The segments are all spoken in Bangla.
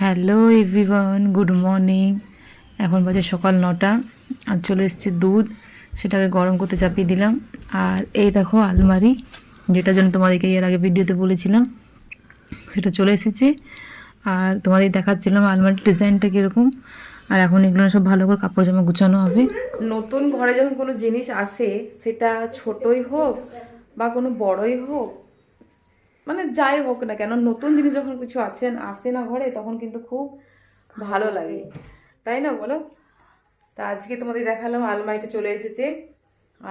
হ্যালো এভরিওয়ান গুড মর্নিং এখন বাজে সকাল নটা। আর চলে এসেছে দুধ। সেটাকে গরম করতে চাপিয়ে দিলাম। আর এই দেখো আলমারি যেটার জন্য তোমাদেরকে এর আগে ভিডিওতে বলেছিলাম, সেটা চলে এসেছে। আর তোমাদের দেখাচ্ছিলাম আলমারির ডিজাইনটা কীরকম। আর এখন এগুলো সব ভালো করে কাপড় জামা গুছানো হবে। নতুন ঘরে যখন কোনো জিনিস আসে, সেটা ছোটই হোক বা কোনো বড়ই হোক মানে যাই হোক না কেন, নতুন জিনিস যখন কিছু আছেন আসে না ঘরে, তখন কিন্তু খুব ভালো লাগে। তাই না বলো? তা আজকে তোমাদের দেখালাম আলমারিটা চলে এসেছে।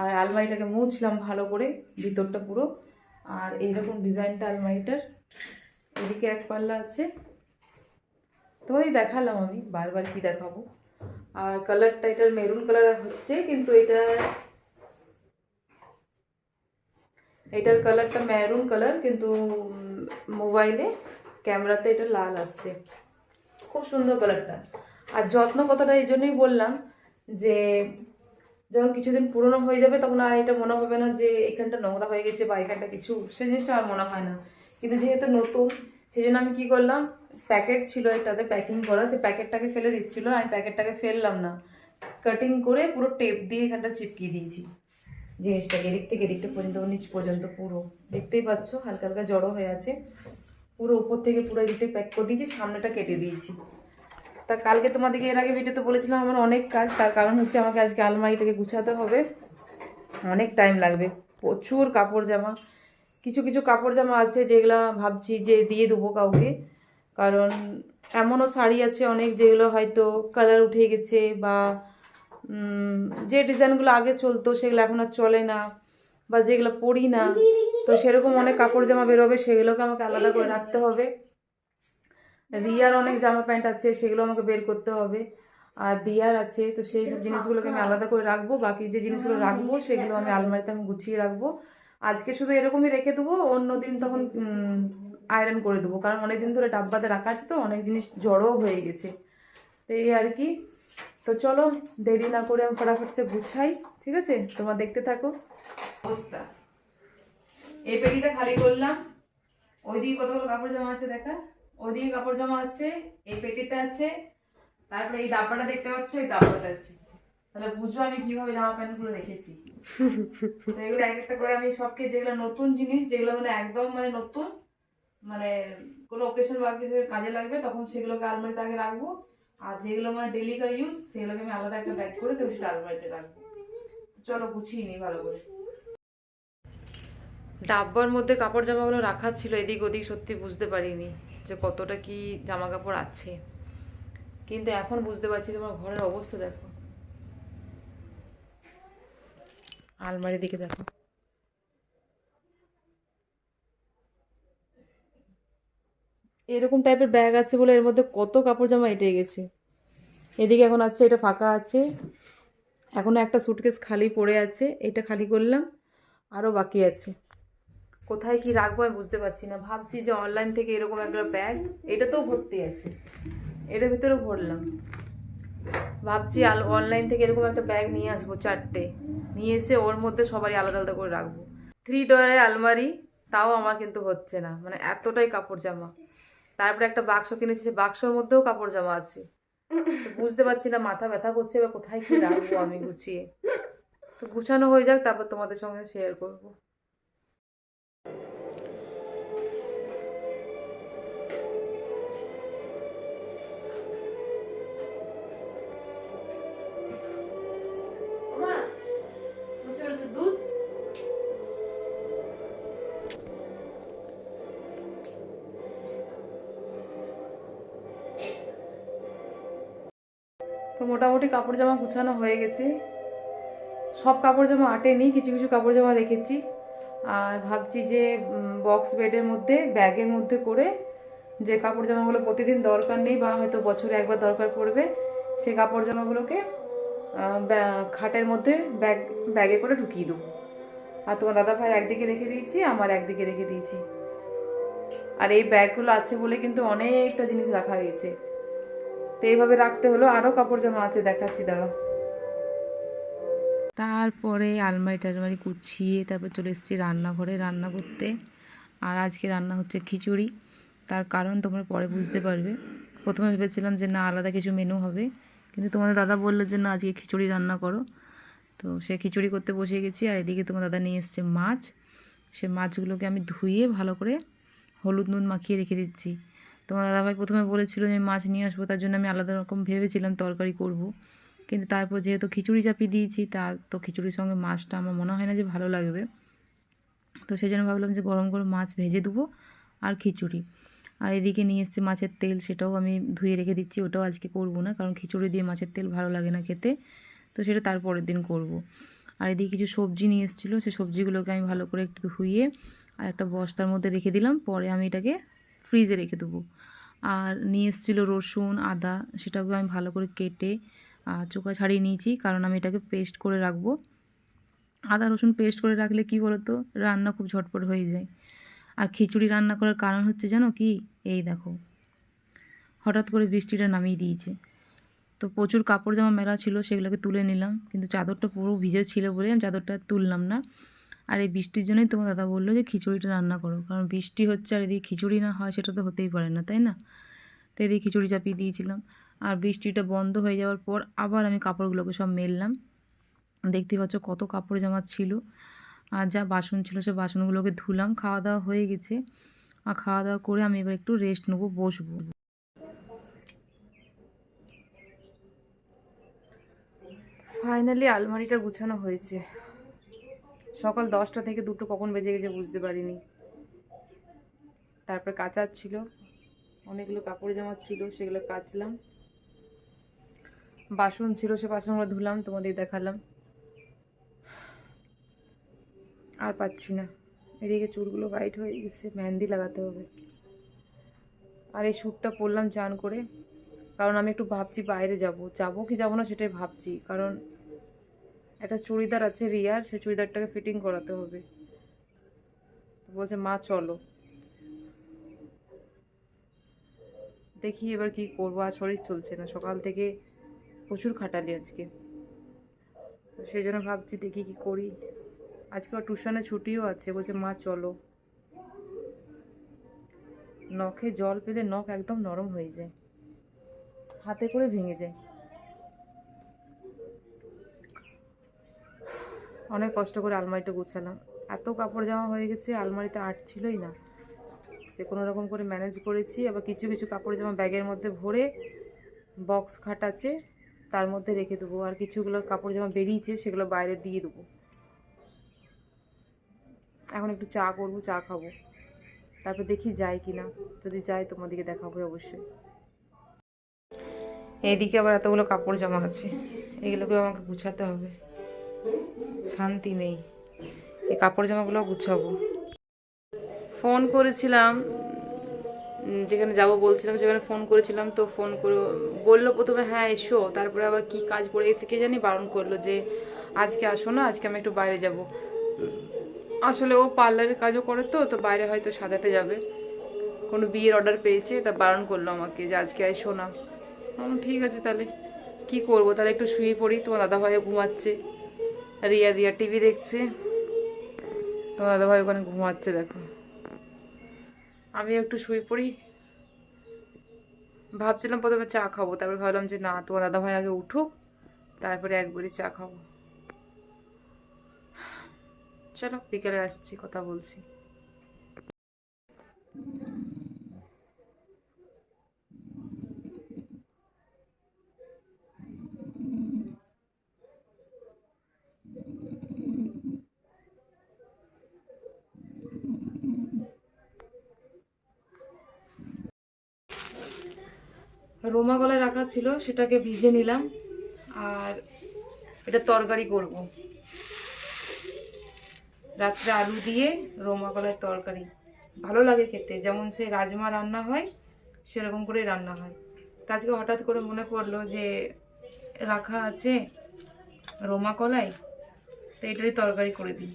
আর আলমারিটাকে মুছলাম ভালো করে, ভিতরটা পুরো। আর এইরকম ডিজাইনটা আলমারিটার। এদিকে এক পাল্লা আছে। তোমাদের দেখালাম আমি, বারবার কি দেখাবো। আর কালারটা এটার মেরুন কালার হচ্ছে, কিন্তু এটা এটার কালারটা মেরুন কালার কিন্তু মোবাইলে ক্যামেরাতে এটা লাল আসছে। খুব সুন্দর কালারটা আর যত্ন কথাটা এই জন্যই বললাম যে, যখন কিছুদিন পুরনো হয়ে যাবে তখন আর এটা মনে হবে না যে, এখানটা নোংরা হয়ে গেছে বা এখানটা কিছু, সে জিনিসটা আর মনে হয় না। কিন্তু যেহেতু নতুন সেই জন্য আমি কি করলাম প্যাকেট ছিল এটাতে প্যাকিং করা সেই প্যাকেটটাকে ফেলে দিচ্ছিল, আমি প্যাকেটটাকে ফেললাম না। কাটিং করে পুরো টেপ দিয়ে এখানটা চিপকিয়ে দিয়েছি। জিনিসটাকে এদিক থেকে এদিকটা পর্যন্ত, নিচ পর্যন্ত পুরো। দেখতেই পাচ্ছ, হালকা হালকা জড়ো হয়ে আছে। পুরো উপর থেকে পুরো এদিকে প্যাক করে দিয়েছি, সামনেটা কেটে দিয়েছি। তা কালকে তোমাদেরকে এর আগে ভিডিওতে বলেছিলাম আমার অনেক কাজ, তার কারণ হচ্ছে আমাকে আজকে আলমারিটাকে গুছাতে হবে। অনেক টাইম লাগবে। প্রচুর কাপড় জামা, কিছু কিছু কাপড় জামা আছে যেগুলো ভাবছি যে দিয়ে দেবো কাউকে। কারণ এমনও শাড়ি আছে অনেক যেগুলো হয়তো কালার উঠে গেছে বা যে ডিজাইনগুলো আগে চলতো সেগুলো এখন আর চলে না, বা যেগুলো পরি না, তো সেরকম অনেক কাপড় জামা বেরোবে, সেগুলোকে আমাকে আলাদা করে রাখতে হবে। রিয়ার অনেক জামা প্যান্ট আছে, সেগুলো আমাকে বের করতে হবে। আর দিয়ার আছে, তো সেই সব জিনিসগুলোকে আমি আলাদা করে রাখব, বাকি যে জিনিসগুলো রাখব, সেগুলো আমি আলমারিতে আমি গুছিয়ে রাখব। আজকে শুধু এরকমই রেখে দেবো, অন্য দিন তখন আয়রন করে দেবো, কারণ অনেক দিন ধরে ডাব্বাতে রাখা আছে তো, অনেক জিনিস জড়ো হয়ে গেছে। তো এই আর কি। তো চলো, দেরি না করে আমি ফটাফট সে গুছাই, ঠিক আছে? তোমার দেখতে থাকো। অবস্থা। এই পেটিটা খালি করলাম। ওইদিকে কতগুলো কাপড় জামা আছে দেখা? ওইদিকে কাপড় জামা আছে, এই পেটিতে আছে, তারপরে এই ডাব্বাটা দেখতে পাচ্ছ, এই ডাব্বাটা আছে। তাহলে বুঝো আমি কীভাবে জামা প্যান্টগুলো রেখেছি। এগুলো এক একটা করে আমি সবকে যেগুলো নতুন জিনিস, যেগুলো মানে একদম মানে নতুন মানে কোনো ওকেশন বা কিছু কাজে লাগবে, তখন সেগুলোকে আলমারিতে আগে রাখব। আর যেগুলো আমার ডেলি কার ইউজ সেগুলোকে আমি আলাদা একটা ব্যাগ করে দেবো, সেটা আলমারিতে রাখব। চলো গুছিয়ে নিই ভালো করে। ডাব্বার মধ্যে কাপড় জামাগুলো রাখা ছিল, এদিক ওদিক সত্যি বুঝতে পারিনি যে কতটা কি জামা কাপড় আছে। কিন্তু এখন বুঝতে পারছি তোমার ঘরের অবস্থা, দেখো। আলমারি দিকে দেখো। এরকম টাইপের ব্যাগ আছে বলে এর মধ্যে কত কাপড় জামা এঁটে গেছে। এদিকে এখন আছে, এটা ফাঁকা আছে। এখনও একটা সুটকেস খালি পড়ে আছে, এটা খালি করলাম। আরও বাকি আছে। কোথায় কি রাখব আমি বুঝতে পারছি না। ভাবছি যে অনলাইন থেকে এরকম একটা ব্যাগ এটা তো ভর্তি আছে। এটার ভিতরেও ভরলাম। ভাবছি অনলাইন থেকে এরকম একটা ব্যাগ নিয়ে আসব চারটে। নিয়ে এসে ওর মধ্যে সবারই আলাদা আলাদা করে রাখব। থ্রি ডোয়ারের আলমারি, তাও আমার কিন্তু হচ্ছে না। মানে এতটাই কাপড় জামা। তারপরে একটা বাক্স কিনেছি সে বাক্সর মধ্যেও কাপড় জামা আছে। বুঝতে পারছি না, মাথা ব্যথা করছে বা কোথায় কি রাখব আমি গুছিয়ে। তো গুছানো হয়ে যাক, তারপর তোমাদের সঙ্গে শেয়ার করব। মোটামুটি কাপড় জামা গুছানো হয়ে গেছে। সব কাপড় জামা আটেনি কিছু কিছু কাপড় জামা রেখেছি। আর ভাবছি যে বক্স বেডের মধ্যে ব্যাগের মধ্যে করে যে কাপড় জামাগুলো প্রতিদিন দরকার নেই বা হয়তো বছরে একবার দরকার পড়বে, সে কাপড় জামাগুলোকে খাটের মধ্যে ব্যাগ ব্যাগে করে ঢুকিয়ে দেবো। আর তোমার দাদা ভাই একদিকে রেখে দিয়েছি, আমার একদিকে রেখে দিয়েছি। আর এই ব্যাগগুলো আছে বলে কিন্তু অনেকটা জিনিস রাখা হয়েছে। তো এইভাবে রাখতে হলো। আরও কাপড় জামা আছে, দেখাচ্ছি, দাঁড়াও। তারপরে আলমারি টালমারি গুছিয়ে তারপর চলে এসেছি রান্নাঘরে রান্না করতে। আর আজকে রান্না হচ্ছে খিচুড়ি। তার কারণ তোমরা পরে বুঝতে পারবে। প্রথমে ভেবেছিলাম যে না, আলাদা কিছু মেনু হবে। কিন্তু তোমাদের দাদা বলল যে না, আজকে খিচুড়ি রান্না করো। তো সে খিচুড়ি করতে বসে গেছি, আর এদিকে তোমার দাদা নিয়ে এসছে মাছ। সে মাছগুলোকে আমি ধুয়ে ভালো করে হলুদ নুন মাখিয়ে রেখে দিচ্ছি। তোমার দাদাভাই প্রথমে বলেছিল যে মাছ নিয়ে আসব, তার জন্য আমি আলাদা রকম ভেবেছিলাম তরকারি করব। কিন্তু তারপর যেহেতু খিচুড়ি চাপিয়ে দিয়েছি, তা তো খিচুড়ির সঙ্গে মাছটা আমার মনে হয় না যে ভালো লাগবে তো সেই জন্য ভাবলাম যে গরম গরম মাছ ভেজে দেবো আর খিচুড়ি আর এদিকে নিয়ে এসছে মাছের তেল, সেটাও আমি ধুয়ে রেখে দিচ্ছি, ওটাও আজকে করব না, কারণ খিচুড়ি দিয়ে মাছের তেল ভালো লাগে না খেতে তো সেটা তারপরের দিন করব। আর এদিকে কিছু সবজি নিয়ে এসেছিল সেই সবজিগুলোকে আমি ভালো করে একটু ধুয়ে আর একটা বস্তার মধ্যে রেখে দিলাম, পরে আমি এটাকে ফ্রিজে রেখে দেবো। আর নিয়ে এসেছিল রসুন, আদা সেটাকে আমি ভালো করে কেটে চোখা ছাড়িয়ে নিয়েছি, কারণ আমি এটাকে পেস্ট করে রাখব। আদা, রসুন পেস্ট করে রাখলে কি বলতো? রান্না খুব ঝটপট হয়ে যায়। আর খিচুড়ি রান্না করার কারণ হচ্ছে জানো কি? এই দেখো, হঠাৎ করে বৃষ্টিটা নামিয়ে দিয়েছে। তো প্রচুর কাপড় জামা মেলা ছিল, সেগুলোকে তুলে নিলাম। কিন্তু চাদরটা পুরো ভিজে ছিল বলে আমি চাদরটা তুললাম না। আর এই বৃষ্টির জন্যই তোমার দাদা বলল যে খিচুড়িটা রান্না করো। কারণ বৃষ্টি হচ্ছে আর এদিকে খিচুড়ি না হয় সেটা তো হতেই পারে না, তাই না? তো এদিকে খিচুড়ি চাপিয়ে দিয়েছিলাম। আর বৃষ্টিটা বন্ধ হয়ে যাওয়ার পর আবার আমি কাপড়গুলোকে সব মেললাম। দেখতে পাচ্ছ কত কাপড় জামা ছিল। আর যা বাসন ছিল সে বাসনগুলোকে ধুলাম খাওয়া দাওয়া হয়ে গেছে। আর খাওয়া দাওয়া করে আমি এবার একটু রেস্ট নেব, বসবো। ফাইনালি আলমারিটা গুছানো হয়েছে। সকাল দশটা থেকে দুটো কখন বেজে গেছে বুঝতে পারিনি। তারপর কাচার ছিল, অনেকগুলো কাপড় জামা ছিল, সেগুলো কাচলাম। বাসন ছিল, সে বাসনগুলো ধুলাম, তোমাদের দেখালাম। আর পাচ্ছি না। এদিকে চুলগুলো হোয়াইট হয়ে গেছে, মেহেন্দি লাগাতে হবে। আর এই শ্যুটটা পরলাম চান করে, কারণ আমি একটু ভাবছি বাইরে যাব। যাব কি যাব না সেটাই ভাবছি, কারণ একটা চুড়িদার আছে রিয়ার, সেই চুড়িদারটাকে ফিটিং করাতে হবে। বলছে, মা, চলো। দেখি এবার কি করব আর শরীর চলছে না। সকাল থেকে প্রচুর খাটালি আজকে। সেই জন্য ভাবছি দেখি কি করি। আজকে ওর টিউশনে ছুটিও আছে। বলছে, মা, চলো। নখে জল পেলে নখ একদম নরম হয়ে যায়। হাতে করে ভেঙে যায়। অনেক কষ্ট করে আলমারিটা গুছালাম। এত কাপড় জামা হয়ে গেছে, আলমারিতে আট ছিলই না। সে কোনো রকম করে ম্যানেজ করেছি, আবার কিছু কিছু কাপড় জামা ব্যাগের মধ্যে ভরে বক্স খাট আছে, তার মধ্যে রেখে দেবো। আর কিছুগুলো কাপড় জামা বেরিয়েছে, সেগুলো বাইরে দিয়ে দেবো। এখন একটু চা করব, চা খাব। তারপর দেখি যাই কি না যদি যাই তোমাদেরকে দেখাবো অবশ্যই। এইদিকে আবার এতগুলো কাপড় জামা আছে, এগুলোকেও আমাকে গুছাতে হবে। শান্তি নেই। এই কাপড় জামাগুলো গুছাবো। ফোন করেছিলাম যেখানে যাব বলছিলাম, সেখানে ফোন করেছিলাম, তো ফোন করে, বলল প্রথমে হ্যাঁ এসো। তারপরে আবার কি কাজ পড়ে গেছে কে জানি বারণ করল যে, আজকে আসো না, আজকে আমি একটু বাইরে যাব। আসলে ও পার্লারের কাজও করে তো তো বাইরে হয়তো সাজাতে যাবে। কোনো বিয়ের অর্ডার পেয়েছে, তা বারণ করল আমাকে যে, আজকে এসো না। ঠিক আছে তাহলে, কি করব? তাহলে একটু শুয়ে পড়ি। তোমার দাদা ভাইও ঘুমাচ্ছে। রিয়া দিয়া টিভি দেখছে। তোমার দাদা ভাই ওখানে ঘুমাচ্ছে, দেখো। আমি একটু শুয়ে পড়ি। ভাবছিলাম প্রথমে চা খাব, তারপরে ভাবলাম যে না, তোমার দাদা ভাই আগে উঠুক, তারপরে একবারই চা খাব। চলো, বিকেলে আসছি, কথা বলছি। রোমা গলায় রাখা ছিল, সেটাকে ভিজে নিলাম আর এটা তরকারি করব। রাত্রে আলু দিয়ে রোমা গলায় তরকারি। ভালো লাগে খেতে, যেমন সে রাজমা রান্না হয়, সেরকম করে রান্না হয়। তো আজকে হঠাৎ করে মনে পড়ল যে রাখা আছে রোমা কলাই তো এটারই তরকারি করে দিই।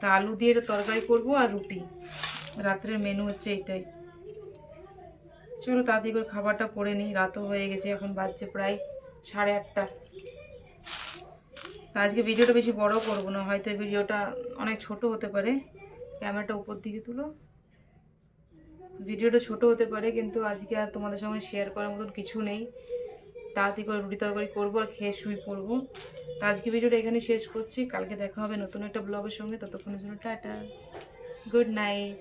তা আলু দিয়ে তরকারি করব আর রুটি। রাত্রের মেনু হচ্ছে এইটাই চলো তাড়াতাড়ি করে খাবারটা করে নিই, রাতও হয়ে গেছে, এখন বাজছে প্রায় সাড়ে আটটা। তা আজকে ভিডিওটা বেশি বড় করব না, হয়তো ভিডিওটা অনেক ছোট হতে পারে। ক্যামেরাটা উপর দিকে তুলো। ভিডিওটা ছোট হতে পারে, কিন্তু আজকে আর তোমাদের সঙ্গে শেয়ার করার মতন কিছু নেই। তাড়াতাড়ি করে রুটি তরকারি করব আর খেয়ে শুয়ে পড়ব। তো আজকে ভিডিওটা এখানে শেষ করছি। কালকে দেখা হবে নতুন একটা ব্লগের সঙ্গে। ততক্ষণের জন্য টাটা। Good night